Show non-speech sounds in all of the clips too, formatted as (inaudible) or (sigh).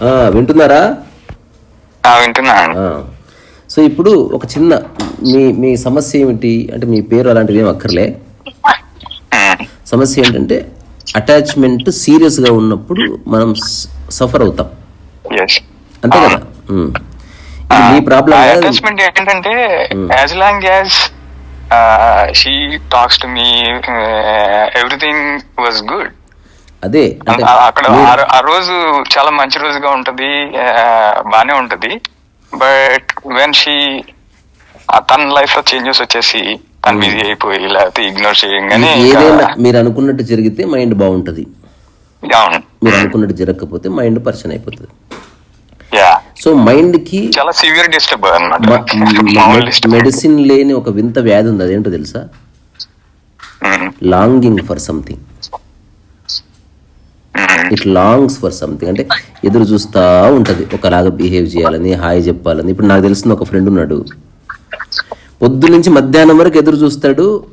ఆ, వింటున్నారా. సో ఇప్పుడు ఒక చిన్న మీ మీ సమస్య ఏమిటి? అంటే మీ పేరు అలాంటివి ఏం అక్కర్లే. సమస్య ఏంటంటే అటాచ్మెంట్ సీరియస్గా ఉన్నప్పుడు మనం సఫర్ అవుతాం. అంతే కదా? మీ ప్రాబ్లం అటాచ్మెంట్ ఏంటంటే as long as she talks to me everything was good అదే అక్కడ ఆ- రోజు చాలా మంచి రోజుగా ఉంటది బానే ఉంటది. బట్ వెన్ షీ తన లైఫ్లో చేంజెస్ వచ్చేసి తను బిజీ అయిపోయి లేకపోతే ఇగ్నోర్ చేయగానే ఏదైనా మీరు అనుకున్నట్టు జరిగితే మైండ్ బాగుంటుంది. మీరు అనుకున్నట్టు జరగకపోతే మైండ్ పర్సన్ అయిపోతుంది. యా. సో మైండ్కి చాలా సివియర్ డిస్టర్బ్ అనమాట మెడిసిన్ లేని ఒక వింత వ్యాధి ఉంది. అదేంటో తెలుసా? Longing for something it longs for something అంటే ఎదురు చూస్తూ ఉంటుంది. ఒకలాగా బిహేవ్ చేయాలని హాయ్ చెప్పాలని. ఇప్పుడు నాకు తెలిసిన ఒక ఫ్రెండ్ ఉన్నాడు. పొద్దు నుంచి మధ్యాహ్నం వరకు ఎదురు చూస్తాడు.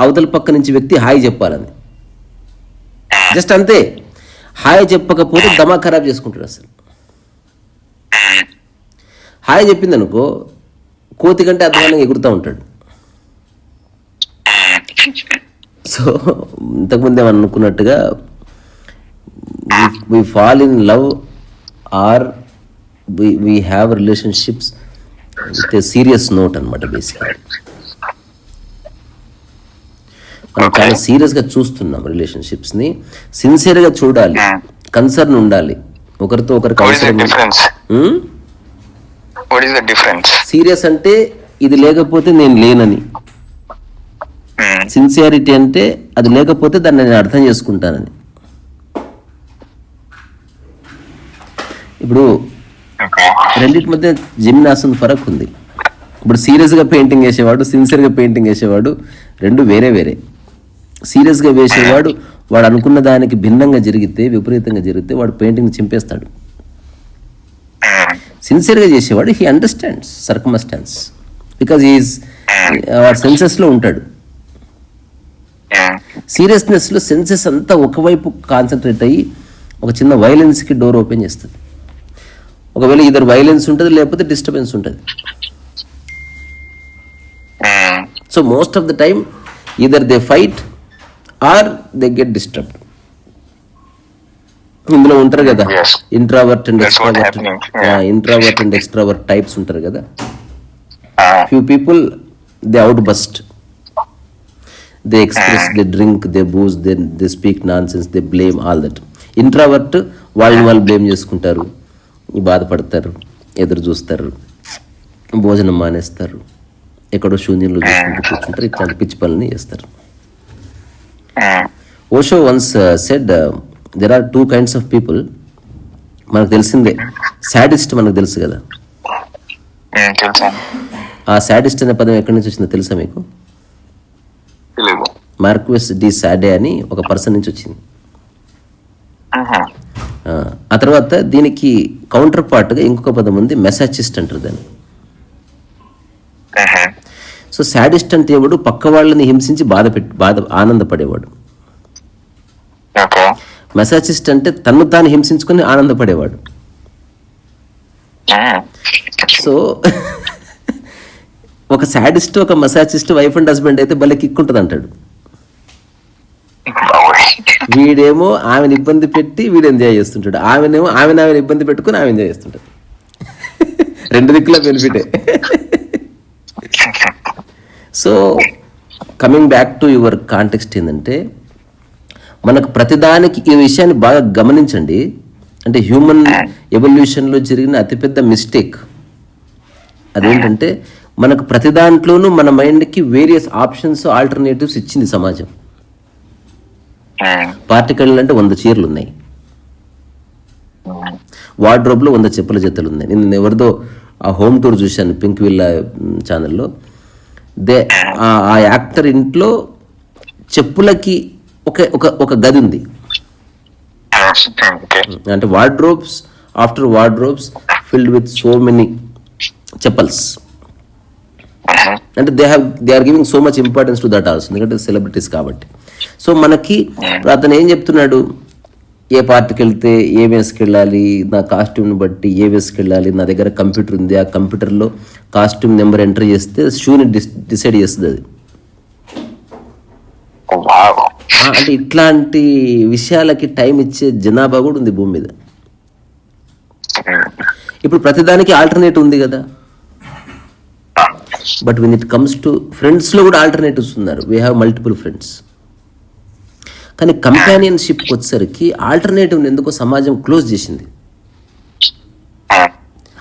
అవతల పక్క నుంచి వ్యక్తి హాయ్ చెప్పాలని. జస్ట్ అంతే. హాయ్ చెప్పకపోతే దమా ఖరాబ్ చేసుకుంటాడు అసలు. హాయ్ చెప్పింది అనుకో కోతి కంటే అధ్వానంగా ఎగురుతూ ఉంటాడు. సో ఇంతకుముందు ఏమన్నా we fall in love or we have relationships with a serious note అనమాట బేసిక్గా మనం చాలా సీరియస్గా చూస్తున్నాం రిలేషన్షిప్స్ని సిన్సియర్గా చూడాలి. కన్సర్న్ ఉండాలి. ఒకరితో ఒకరు what is the concern difference what is the difference serious అంటే ఇది లేకపోతే నేను లేనని. సిన్సియారిటీ అంటే అది లేకపోతే దాన్ని నేను అర్థం చేసుకుంటానని. ఇప్పుడు రెండింటి మధ్య జిమ్నాసన్ ఫరక్ ఉంది. ఇప్పుడు సీరియస్గా పెయింటింగ్ వేసేవాడు సిన్సియర్గా పెయింటింగ్ వేసేవాడు రెండు వేరే వేరే. సీరియస్గా వేసేవాడు వాడు అనుకున్న దానికి భిన్నంగా జరిగితే విపరీతంగా జరిగితే వాడు పెయింటింగ్ చింపేస్తాడు. సిన్సియర్గా చేసేవాడు he understands circumstance because is వాడు సెన్సెస్లో ఉంటాడు. సీరియస్నెస్లో సెన్సెస్ అంతా ఒకవైపు కాన్సన్ట్రేట్ అయ్యి ఒక చిన్న వైలెన్స్కి డోర్ ఓపెన్ చేస్తుంది. ఒకవేళ ఇద్దరు వైలెన్స్ ఉంటుంది లేకపోతే డిస్టర్బెన్స్ ఉంటుంది. So most of the time either they fight or they get disturbed ఇందులో ఉంటారు కదా. Introvert and extrovert. Introvert and extrovert types ఉంటారు కదా. Few people they outburst they express they drink they booze they they speak nonsense they blame all that introvert వాళ్ళని వాళ్ళు blame చేసుకుంటారు. బాధపడతారు ఎదురు చూస్తారు భోజనం మానేస్తారు ఎక్కడో శూన్యంలో చూసుకుంటూ కూర్చుంటారు ఇట్లాంటి పిచ్చి పనులని చేస్తారు. Osho once said there are two kinds of people మనకు తెలిసిందే. సాడిస్ట్ మనకు తెలుసు కదా. ఆ సాడిస్ట్ అనే పదం ఎక్కడి నుంచి వచ్చిందో తెలుసా మీకు? మార్క్వెస్ డి సాడే అని ఒక పర్సన్ నుంచి వచ్చింది. ఆ, తర్వాత దీనికి కౌంటర్ పార్ట్గా ఇంకొక పదం ఉంది మెసాచిస్ట్ అంటారు దాన్ని. సో సాడిస్ట్ అంటే ఎవడు పక్క వాళ్ళని హింసించి బాధ పెట్టి బాధ ఆనందపడేవాడు. మెసాచిస్ట్ అంటే తన్ను తాను హింసించుకొని ఆనందపడేవాడు. సో (laughs) ఒక సాడిస్ట్ ఒక మసాచిస్ట్ వైఫ్ అండ్ హస్బెండ్ అయితే భలే కిక్ ఉంటుంది అంటాడు. వీడేమో ఆమెను ఇబ్బంది పెట్టి వీడు ఎంజాయ్ చేస్తుంటాడు. ఆమెనేమో ఆమెను ఆమెను ఇబ్బంది పెట్టుకుని ఆమె ఎంజాయ్ చేస్తుంటాడు. రెండు దిక్కుల బెనిఫిటే so coming back to your context ఏంటంటే మనకు ప్రతిదానికి ఈ విషయాన్ని బాగా గమనించండి. అంటే హ్యూమన్ ఎవల్యూషన్లో జరిగిన అతిపెద్ద మిస్టేక్ అదేంటంటే మనకు ప్రతి దాంట్లోనూ మన మైండ్కి వేరియస్ ఆప్షన్స్ ఆల్టర్నేటివ్స్ ఇచ్చింది సమాజం. పార్టికల్ అంటే వంద చీరలు ఉన్నాయి వార్డ్రోబ్లో వంద చెప్పుల జతలు ఉన్నాయి నేను ఎవరిదో ఆ హోమ్ టూర్ చూశాను పింక్ విల్లా ఛానల్లో. దే ఆ- యాక్టర్ ఇంట్లో చెప్పులకి ఒక ఒక ఒక గది ఉంది. అంటే wardrobes after wardrobes filled with so many chappals. అంటే they have they are giving so much importance to that also ఎందుకంటే సెలబ్రిటీస్ కాబట్టి. సో మనకి అతను ఏం చెప్తున్నాడు? ఏ పార్టీకి వెళ్తే ఏ వేసుకెళ్ళాలి? నా కాస్ట్యూమ్ని బట్టి ఏ వేసుకెళ్ళాలి? నా దగ్గర కంప్యూటర్ ఉంది. ఆ కంప్యూటర్లో కాస్ట్యూమ్ నెంబర్ ఎంటర్ చేస్తే షూని డిస్ డిసైడ్ చేస్తుంది అది. అంటే ఇట్లాంటి విషయాలకి టైం ఇచ్చే జనాభా కూడా ఉంది భూమి మీద. ఇప్పుడు ప్రతిదానికి ఆల్టర్నేటివ్ ఉంది కదా. But when it comes to ఫ్రెండ్స్లో కూడా ఆల్టర్నేటివ్స్ ఉన్నారు వీ హ్యావ్ మల్టిపుల్ ఫ్రెండ్స్ కానీ కంపానియన్షిప్కి వచ్చేసరికి ఆల్టర్నేటివ్ని ఎందుకో సమాజం క్లోజ్ చేసింది.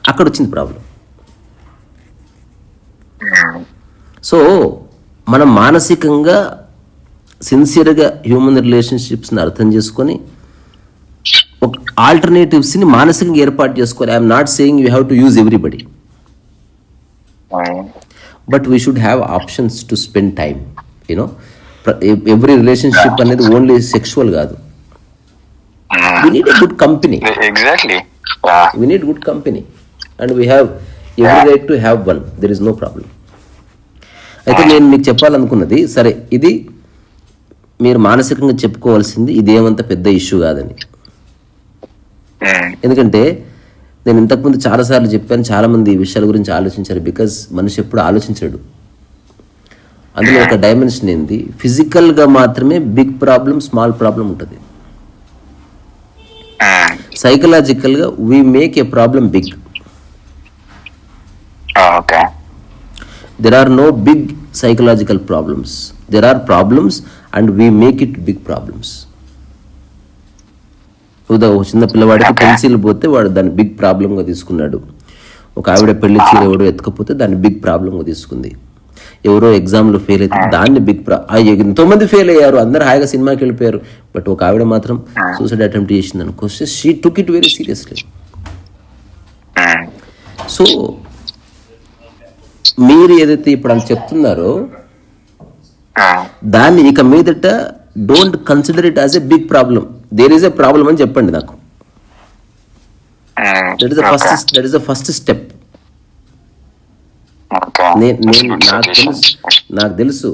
అక్కడ వచ్చింది ప్రాబ్లం సో మనం మానసికంగా సిన్సియర్గా హ్యూమన్ రిలేషన్షిప్స్ని అర్థం చేసుకొని ఒక ఆల్టర్నేటివ్స్ని మానసికంగా ఏర్పాటు చేసుకోవాలి. I'm not saying you have to use everybody but we should have options to spend time you know every relationship అనేది ఓన్లీ సెక్షువల్ కాదు. We need a good company exactly we need good company and we have every right to have one there is no problem అయితే నేను మీకు చెప్పాలనుకున్నది సరే ఇది మీరు మానసికంగా చెప్పుకోవాల్సింది ఇదేమంత పెద్ద ఇష్యూ కాదని. ఎందుకంటే నేను ఇంతకుముందు చాలాసార్లు చెప్పాను చాలామంది ఈ విషయాల గురించి ఆలోచించారు బికాజ్ మనిషి ఎప్పుడు ఆలోచించాడు. అందులో ఒక డైమెన్షన్ ఏంది? ఫిజికల్గా మాత్రమే బిగ్ ప్రాబ్లం స్మాల్ ప్రాబ్లం ఉంటుంది. సైకలాజికల్గా we make a problem big there are no big psychological problems. There are problems and we make it big problems. ఉదా ఒక చిన్న పిల్లవాడికి పెన్సిల్ పోతే వాడు దాన్ని బిగ్ ప్రాబ్లంగా తీసుకున్నాడు. ఒక ఆవిడ పెళ్ళి చీర ఎవడో ఎత్తుకపోతే దాన్ని బిగ్ ప్రాబ్లంగా తీసుకుంది. ఎవరో ఎగ్జామ్లో ఫెయిల్ అయితే దాన్ని బిగ్ ప్రా ఎంతో మంది ఫెయిల్ అయ్యారు అందరు హాయిగా సినిమాకి వెళ్ళిపోయారు. బట్ ఒక ఆవిడ మాత్రం సూసైడ్ అటెంప్ట్ చేసింది అనుకో she took it very seriously so మీరు ఏదైతే ఇప్పుడు అని చెప్తున్నారో దాన్ని ఇక మీదట don't consider it as a big problem there is a problem అని చెప్పండి నాకు. That is the first that is the first step నేను నాకు తెలుసు. నాకు తెలుసు.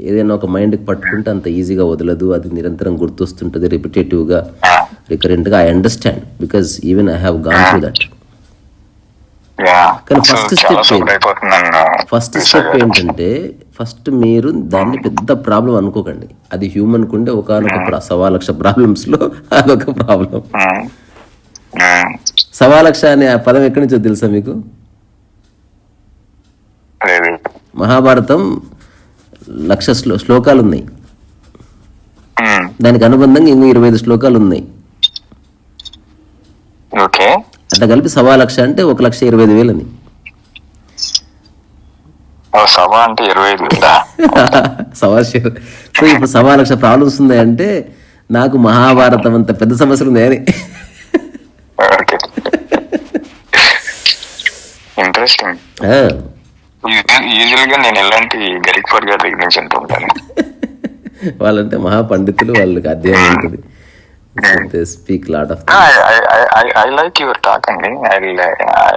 ఏదైనా ఒక మైండ్కి పట్టుకుంటే అంత ఈజీగా వదలదు అది నిరంతరం గుర్తొస్తుంటుంది రిపిటేటివ్గా రికరెంట్గా I understand because even I have gone to that కానీ? సూపర్ అయిపోతున్నాను ఫస్ట్ స్టెప్ ఏంటంటే ఫస్ట్ మీరు దాన్ని పెద్ద ప్రాబ్లం అనుకోకండి. అది హ్యూమన్ కుండే ఒకనొక సవా లక్ష ప్రాబ్లమ్స్లో అదొక ప్రాబ్లం సవా లక్ష అనే పదం ఎక్కడి నుంచో తెలుసా మీకు లేదు మహాభారతం లక్ష శ్లో శ్లోకాలు ఉన్నాయి దానికి అనుబంధంగా ఇంకో ఇరవై ఐదు శ్లోకాలు ఉన్నాయి అట్లా కలిపి సవా లక్ష అంటే ఒక లక్ష ఇరవై ఐదు అంటే ఇరవై ఐదు ఉందా (laughs) సవా సో ఇప్పుడు సవా లక్ష ప్రాబ్లమ్స్ ఉన్నాయి అంటే నాకు మహాభారతం అంత పెద్ద సమస్యలు ఉన్నాయని. (laughs) ఇంట్రెస్టింగ్. యూజువల్గా నేను ఇలాంటి గరిక్ఫర్ గారి దగ్గర నుంచి అంటూ ఉంటాను? (laughs) వాళ్ళంటే మహాపండితులు వాళ్ళకి అధ్యయనం ఉంటుంది. Speak lot of I like your talk అండి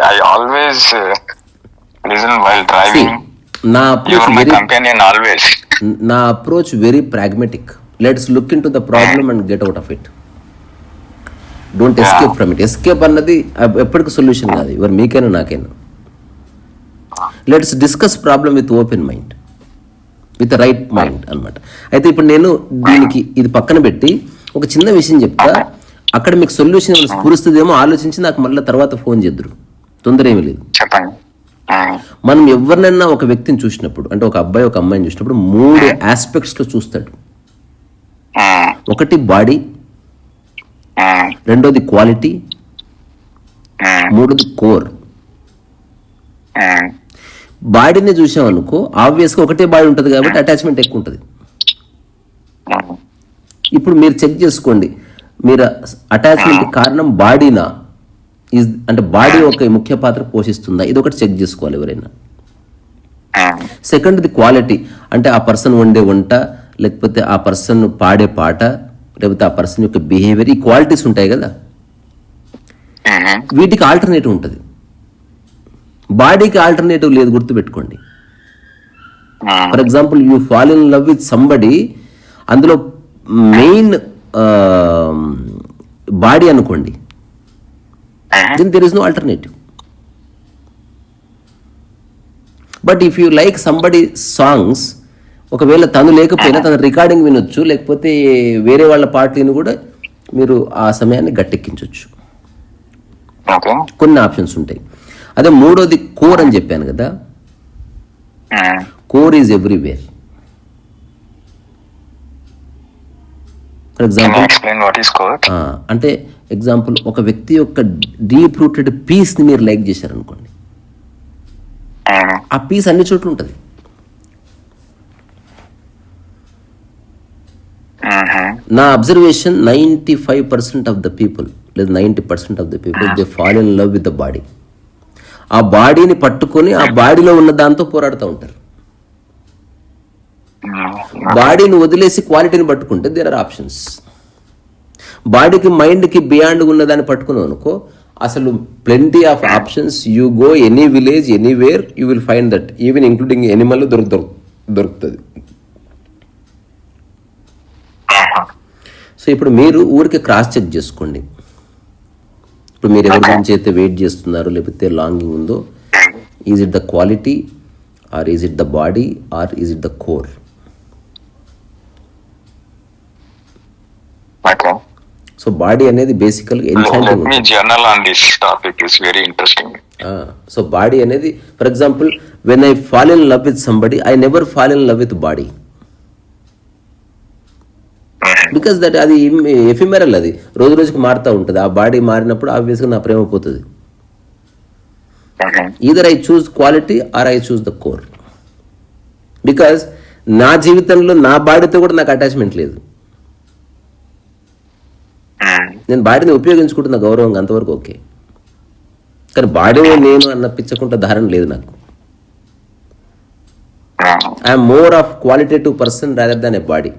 ఐ ఆల్వేస్ వైల్ డ్రైవింగ్ నా అప్రోచ్ వెరీ కంపెనియన్ ఆల్వేస్ నా approach very pragmatic let's look into the problem and get out of it don't escape from it escape అన్నది ఎప్పటికీ solution కాదు. ఎవరు మీకైనా నాకైనా. Let's discuss problem with open mind with right mind అన్నమాట. అయితే ఇప్పుడు నేను దీనికి ఇది పక్కన పెట్టి ఒక చిన్న విషయం చెప్తా. అక్కడ మీకు సొల్యూషన్ స్ఫురిస్తుందేమో ఆలోచించి నాకు మళ్ళీ తర్వాత ఫోన్ చేద్దరు. తొందర ఏమీ లేదు. మనం ఎవరినైనా ఒక వ్యక్తిని చూసినప్పుడు అంటే ఒక అబ్బాయి ఒక అమ్మాయిని చూసినప్పుడు మూడు ఆస్పెక్ట్స్లో చూస్తాడు. ఒకటి బాడీ. రెండోది క్వాలిటీ. మూడోది కోర్ బాడీని చూసామనుకో ఆబ్వియస్గా ఒకటే బాడీ ఉంటుంది కాబట్టి అటాచ్మెంట్ ఎక్కువ ఉంటుంది. ఇప్పుడు మీరు చెక్ చేసుకోండి. మీరు అటాచ్మెంట్ కారణం బాడీనా? ఇస్ అంటే బాడీ ఒక ముఖ్య పాత్ర పోషిస్తుందా? ఇది ఒకటి చెక్ చేసుకోవాలి ఎవరైనా. మ్మ్. సెకండ్ది క్వాలిటీ అంటే ఆ పర్సన్ వండే వంట లేకపోతే ఆ పర్సన్ పాడే పాట లేకపోతే ఆ పర్సన్ యొక్క బిహేవియర్ ఈ క్వాలిటీస్ ఉంటాయి కదా. వీటికి ఆల్టర్నేటివ్ ఉంటుంది. బాడీకి ఆల్టర్నేటివ్ లేదు గుర్తుపెట్టుకోండి. For example you fall in love with somebody అందులో మెయిన్ బాడీ అనుకోండి. Then there is no alternative but if you like somebody songs ఒకవేళ తను లేకపోయినా తన రికార్డింగ్ వినొచ్చు లేకపోతే వేరే వాళ్ళ పాటలను కూడా మీరు ఆ సమయాన్ని గట్టెక్కించవచ్చు కొన్ని ఆప్షన్స్ ఉంటాయి. అదే మూడోది కోర్ అని చెప్పాను కదా. Core is everywhere. For example అంటే ఎగ్జాంపుల్ ఒక వ్యక్తి యొక్క డీప్ రూటెడ్ పీస్ని మీరు లైక్ చేశారనుకోండి. ఆ. పీస్ అన్ని చోట్ల ఉంటుంది. నా observation ninety five percent of the people లేదా ninety percent of the people they fall in love with the body ఆ బాడీని పట్టుకొని ఆ బాడీలో ఉన్న దాంతో పోరాడుతూ ఉంటారు. బాడీని వదిలేసి క్వాలిటీని పట్టుకుంటే దేర్ ఆర్ ఆప్షన్స్ బాడీకి మైండ్కి బియాండ్ ఉన్నదాన్ని పట్టుకున్నావు అనుకో అసలు plenty of options you go any village anywhere you will find that even including animal దొరుకు దొరుకు దొరుకుతుంది. సో ఇప్పుడు మీరు ఊరికి క్రాస్ చెక్ చేసుకోండి. ఇప్పుడు మీరు ఎవరి గురించి అయితే వెయిట్ చేస్తున్నారు లేకపోతే లాంగింగ్ ఉందో is it the quality or is it the body or is it the core so body అనేది బేసికల్గా ఇంట్రెస్టింగ్ సో బాడీ అనేది for example when I fall in love with somebody I never fall in love with body because that అది ephemeral అది. రోజు రోజుకి మారుతూ ఉంటుంది. ఆ బాడీ మారినప్పుడు ఆబ్వియస్గా నా ప్రేమ పోతుంది. Either I choose quality or I choose the core because నా జీవితంలో నా బాడీతో కూడా నాకు అటాచ్మెంట్ లేదు. నేను బాడీని ఉపయోగించుకుంటున్న గౌరవంగా అంతవరకు ఓకే కానీ బాడీ నేను అన్న పిచ్చకుంట ధారణ లేదు నాకు. I'm more of qualitative person rather than a body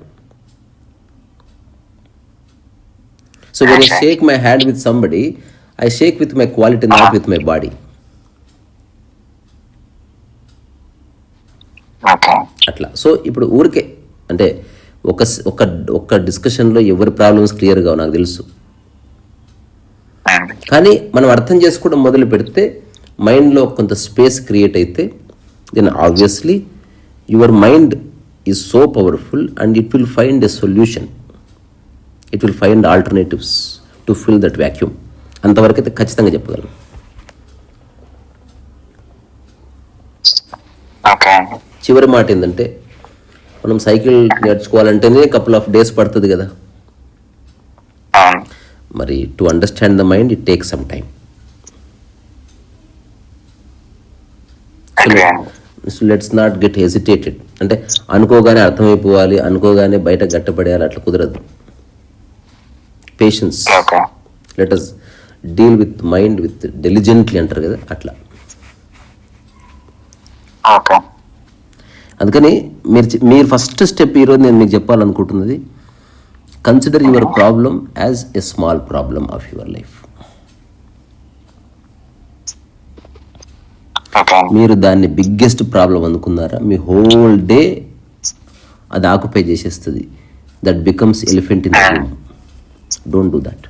so when I shake my hand with somebody I shake with my quality not with my body అట్లా. సో ఇప్పుడు ఊరికే అంటే ఒక ఒక ఒక డిస్కషన్లో ఎవరి ప్రాబ్లమ్స్ క్లియర్గా నాకు తెలుసు. కానీ మనం అర్థం చేసుకోవడం మొదలు పెడితే మైండ్లో కొంత స్పేస్ క్రియేట్ అయితే then obviously your mind is so powerful and it will find a solution it will find alternatives to fill that vacuum అంతవరకు అయితే ఖచ్చితంగా చెప్పగలను. చివరి మాట ఏంటంటే మనం సైకిల్ నేర్చుకోవాలంటేనే కపుల్ ఆఫ్ డేస్ పడుతుంది కదా. మరి to understand the mind it take some time agree so let's not get hesitated అంటే అనుకోగానే అర్థమైపోవాలి అనుకోగానే బయట గట్టపడేయాలి అట్లా కుదరదు. Patience okay let us deal with mind with diligently అంటారు కదా అట్లా. అందుకని మీరు మీరు ఫస్ట్ స్టెప్ ఈరోజు నేను మీకు చెప్పాలనుకుంటున్నది consider your problem as a small problem of your life మీరు దాన్ని బిగ్గెస్ట్ ప్రాబ్లం అనుకున్నారా మీ హోల్ డే అది ఆక్యుపై చేసేస్తుంది. That becomes elephant in room don't do that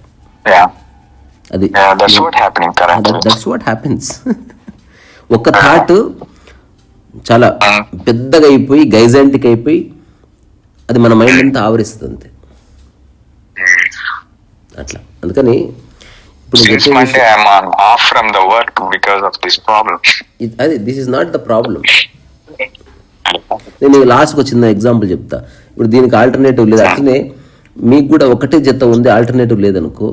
అది that's what happening currently that's what happens ఒక థాట్ చాలా పెద్దగా అయిపోయి గైజాంటిక్ అయిపోయి అది మన మైండ్ అంతా ఆవరిస్తుంది అంతే అట్లా. అందుకని ప్రాబ్లమ్ అది this is not the problem నేను లాస్ట్కి చిన్న ఎగ్జాంపుల్ చెప్తా. ఇప్పుడు దీనికి ఆల్టర్నేటివ్ లేదు. అట్లనే మీకు కూడా ఒకటే జత ఉంది ఆల్టర్నేటివ్ లేదనుకో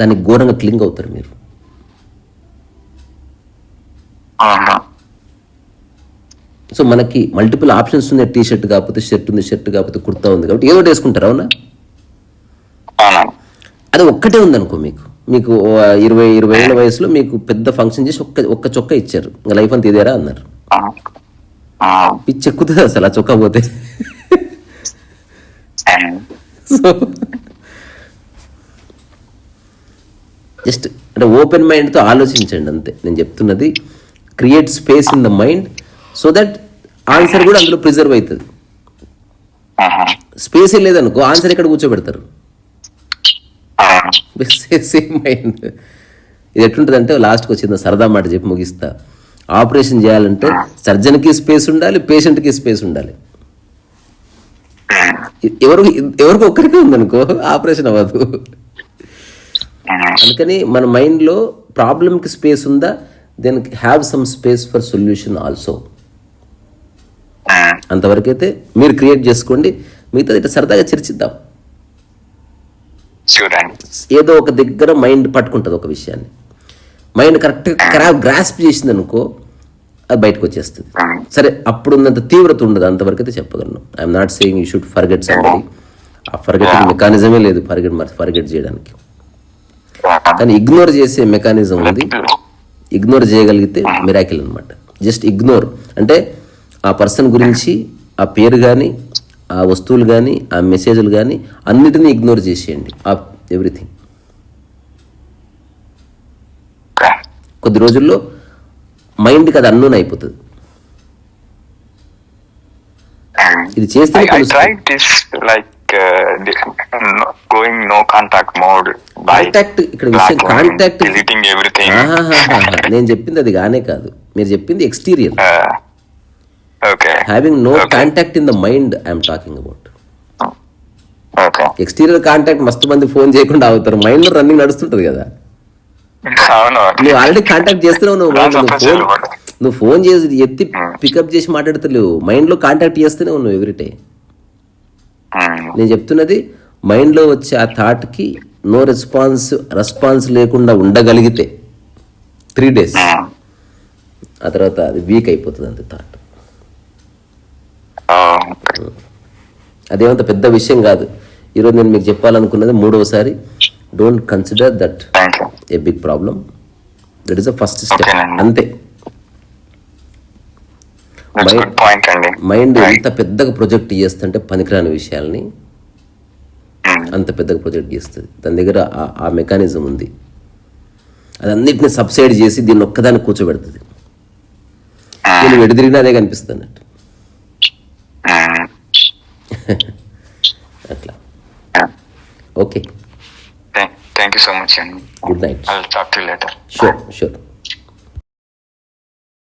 దానికి ఘోరంగా క్లింగ్ అవుతారు మీరు. సో మనకి మల్టిపుల్ ఆప్షన్స్ ఉన్నాయి టీ షర్ట్ కాకపోతే షర్ట్ ఉంది షర్ట్ కాకపోతే కుర్తా ఉంది కాబట్టి ఏదో వేసుకుంటారు అవునా? అది ఒక్కటే ఉందనుకో మీకు. మీకు ఇరవై ఇరవై ఏళ్ళ వయసులో మీకు పెద్ద ఫంక్షన్ చేసి ఒక్క ఒక్క చొక్క ఇచ్చారు. ఇంకా లైఫ్ అంతా ఇదేరా అన్నారు. పిచ్చి ఎక్కుతుంది అసలు ఆ చొక్కా పోతే. సో జస్ట్ అంటే ఓపెన్ మైండ్తో ఆలోచించండి అంతే. నేను చెప్తున్నది create space in the mind so that answer కూడా అందులో ప్రిజర్వ్ అవుతుంది స్పేసే లేదనుకో ఆన్సర్ ఎక్కడ కూర్చోబెడతారు? సేమ్ మైండ్ (laughs) ఇది ఎట్లుంటుందంటే లాస్ట్కి వచ్చింది సరదా మాట చెప్పి ముగిస్తా. ఆపరేషన్ చేయాలంటే సర్జన్కి స్పేస్ ఉండాలి పేషెంట్కి స్పేస్ ఉండాలి. ఎవరు ఎవరికి ఒక్కరికి ఉందనుకో ఆపరేషన్ అవ్వదు. అందుకని మన మైండ్లో ప్రాబ్లమ్కి స్పేస్ ఉందా? Then have some space for solution also. అంతవరకైతే మీరు క్రియేట్ చేసుకోండి. మిగతాది ఇట్లా సరదాగా చర్చిద్దాం. ఏదో ఒక దగ్గర మైండ్ పట్టుకుంటుంది ఒక విషయాన్ని. మైండ్ కరెక్ట్గా క్రా గ్రాస్ప్ చేసింది అనుకో అది బయటకు వచ్చేస్తుంది సరే అప్పుడు ఉన్నంత తీవ్రత ఉండదు అంతవరకు అయితే చెప్పగలను. I'm not saying you should forget somebody ఆ ఫర్గెటింగ్ మెకానిజమే లేదు ఫర్గెట్ మరి ఫర్గెట్ చేయడానికి. కానీ ఇగ్నోర్ చేసే మెకానిజం ఉంది. ఇగ్నోర్ చేయగలిగితే మిరాకిల్ అనమాట జస్ట్ ఇగ్నోర్ అంటే ఆ పర్సన్ గురించి ఆ పేరు కానీ ఆ వస్తువులు కానీ ఆ మెసేజ్లు కానీ అన్నిటినీ ఇగ్నోర్ చేసేయండి. ఆ ఎవ్రీథింగ్ కొద్ది రోజుల్లో మైండ్కి అది అన్నోన్ అయిపోతుంది ఇది going no contact mode by contact ఇక్కడ విషయం కాంటాక్ట్. (laughs) నేను చెప్పింది అది కానే కాదు మీరు చెప్పింది exterior. Having no. Contact in the mind I'm talking about. Exterior contact మస్తు మంది ఫోన్ చేయకుండా అవుతారు మైండ్లో రన్నింగ్ నడుస్తుంటది కదా నువ్వు ఆల్రెడీ కాంటాక్ట్ చేస్తున్నావు నువ్వు ఫోన్. నువ్వు ఫోన్ చేసి ఎత్తి పికప్ చేసి మాట్లాడతలేవు. మైండ్లో కాంటాక్ట్ చేస్తూనే ఉన్నావు ఎవ్రీటే. నేను చెప్తున్నది మైండ్లో వచ్చే ఆ థాట్కి నో రెస్పాన్స్ రెస్పాన్స్ లేకుండా ఉండగలిగితే త్రీ డేస్. ఆ. తర్వాత అది వీక్ అయిపోతుంది అంతే థాట్ అదేమంత పెద్ద విషయం కాదు. ఈరోజు నేను మీకు చెప్పాలనుకున్నది మూడవసారి. Don't consider that. A big problem that is a first step. అంతే. మైండ్. ఎంత పెద్దగా ప్రొజెక్ట్ చేస్తుంటే పనికిరాని విషయాల్ని Hmm. అంత పెద్దగా ప్రొజెక్ట్ చేస్తుంది దాని దగ్గర ఆ- మెకానిజం ఉంది అదన్నిటిని సబ్సైడ్ చేసి దీన్ని ఒక్కదాన్ని కూర్చోబెడుతుంది నేను వెడిదిరిగినా అదే కనిపిస్తుంది అన్నట్టు Hmm. (laughs) అట్లా. Okay Thank you so much, and good night. I'll talk to you later. Sure, sure.